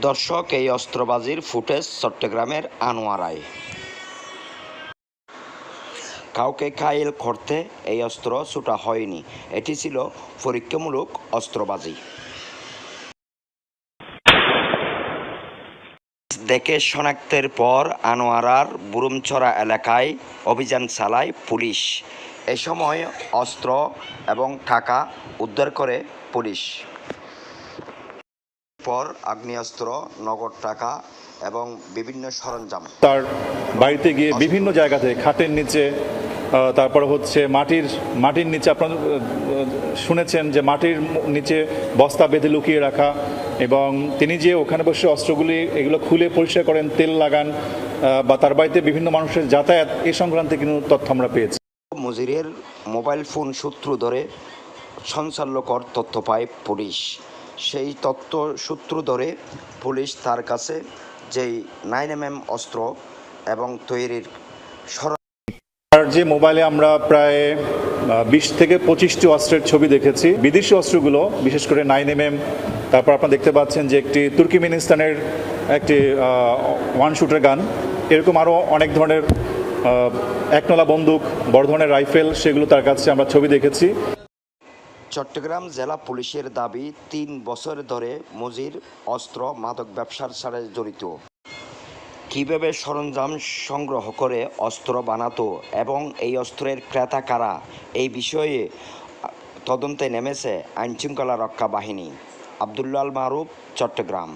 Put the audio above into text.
দর্শক, এই অস্ত্রবাজির ফুটেজ চট্টগ্রামের আনোয়ারায়। কাউকে কাইল করতে এই অস্ত্র ছুটা হয়নি। এটি ছিল পরীক্ষামূলক অস্ত্রবাজি। দেখে শনাক্তের পর আনোয়ারার বুরুমছড়া এলাকায় অভিযান চালায় পুলিশ। এ সময় অস্ত্র এবং টাকা উদ্ধার করে পুলিশ। পর আগ্নেয়াস্ত্র নগদ টাকা এবং বিভিন্ন সরঞ্জাম। তার বাড়িতে গিয়ে বিভিন্ন জায়গা থেকে খাটের নিচে তারপর হচ্ছে মাটির মাটির নিচে আপনারা শুনেছেন যে মাটির নিচে বস্তা বেঁধে লুকিয়ে রাখা এবং তিনি যে ওখানে বসে অস্ত্রগুলি এগুলো খুলে পরিষ্কার করেন তেল লাগান বা তার বাড়িতে বিভিন্ন মানুষের যাতায়াত এই সংক্রান্তে কিন্তু তথ্য আমরা পেয়েছি। মজিরের মোবাইল ফোন সূত্র ধরে সঞ্চালকর তথ্য পায় পুলিশ। সেই তত্ত্ব সূত্র ধরে পুলিশ তার কাছে যেই নাইন এম এম অস্ত্র এবং তৈরির যে মোবাইলে আমরা প্রায় বিশ থেকে পঁচিশটি অস্ত্রের ছবি দেখেছি, বিদেশি অস্ত্রগুলো, বিশেষ করে নাইন এম এম, তারপর আপনারা দেখতে পাচ্ছেন যে একটি তুর্কিমিনিস্তানের একটি ওয়ান শুটার গান এরকম আরও অনেক ধরনের একনলা বন্দুক, বড় ধরনের রাইফেল, সেগুলো তার কাছে আমরা ছবি দেখেছি। চট্টগ্রাম জেলা পুলিশের দাবি, তিন বছর ধরে মজির অস্ত্র মাদক ব্যবসার সাথে জড়িত। কীভাবে সরঞ্জাম সংগ্রহ করে অস্ত্র বানাতো এবং এই অস্ত্রের ক্রেতা কারা, এই বিষয়ে তদন্তে নেমেছে আইনশৃঙ্খলা রক্ষা বাহিনী। আবদুল্লাল মারুফ, চট্টগ্রাম।